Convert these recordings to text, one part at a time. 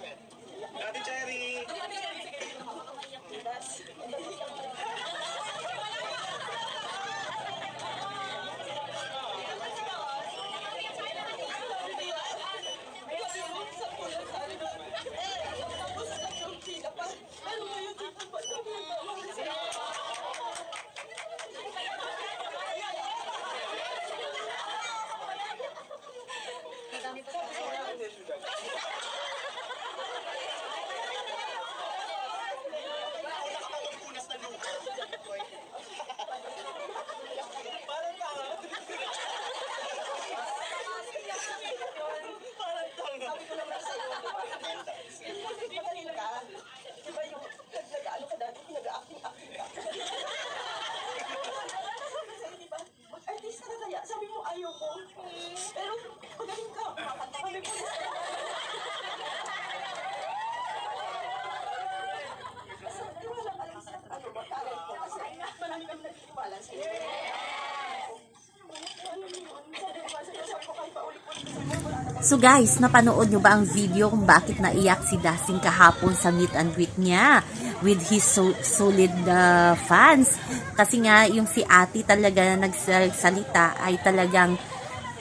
Fed. Ate Cherry! So guys, napanood nyo ba ang video kung bakit naiyak si Dustin kahapon sa meet and greet niya with his so- solid uh, fans? Kasi nga yung si ate talaga nagsalita ay talagang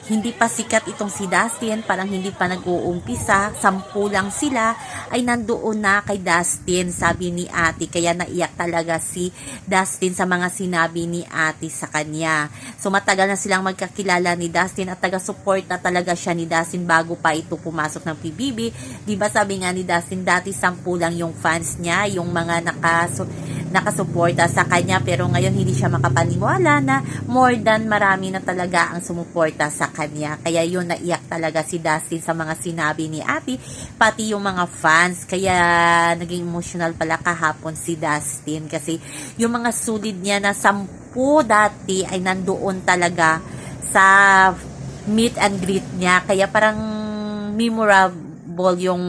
hindi pa sikat itong si Dustin, parang hindi pa nag-uumpisa, sampu lang sila, ay nandoon na kay Dustin, sabi ni ate. Kaya naiyak talaga si Dustin sa mga sinabi ni ate sa kanya. So matagal na silang magkakilala ni Dustin at taga-support na talaga siya ni Dustin bago pa ito pumasok ng PBB. Di ba sabi nga ni Dustin, dati sampu lang yung fans niya, yung mga nakaso nakasuporta sa kanya pero ngayon hindi siya makapaniwala na more than marami na talaga ang sumuporta sa kanya. Kaya yun naiyak talaga si Dustin sa mga sinabi ni Ate, pati yung mga fans. Kaya naging emotional pala kahapon si Dustin kasi yung mga sulid niya na sampu dati ay nandoon talaga sa meet and greet niya. Kaya parang memorable yung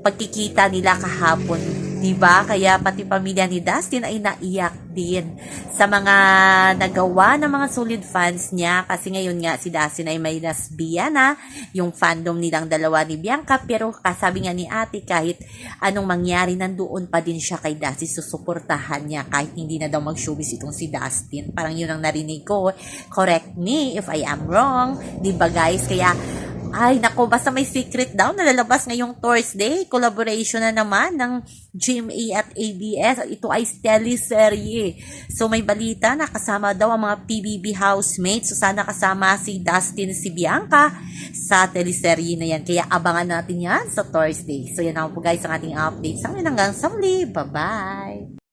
pagkikita nila kahapon, 'di ba? Kaya pati pamilya ni Dustin ay naiyak din sa mga nagawa ng mga solid fans niya kasi ngayon nga si Dustin ay may lesbiana, yung fandom nilang dalawa ni Bianca pero kasabi nga ni Ate kahit anong mangyari nandoon pa din siya kay Dustin susuportahan niya kahit hindi na daw mag-showbiz itong si Dustin. Parang yun ang narinig ko. Correct me if I am wrong, 'di ba guys? Kaya ay, nako, basta may secret daw na lalabas ngayong Thursday. Collaboration na naman ng GMA at ABS. Ito ay teleserye. So, may balita na kasama daw ang mga PBB housemates. So, sana kasama si Dustin si Bianca sa teleserye na yan. Kaya abangan natin yan sa Thursday. So, yan ako po guys ang ating update. Sa amin hanggang sa muli. Bye-bye!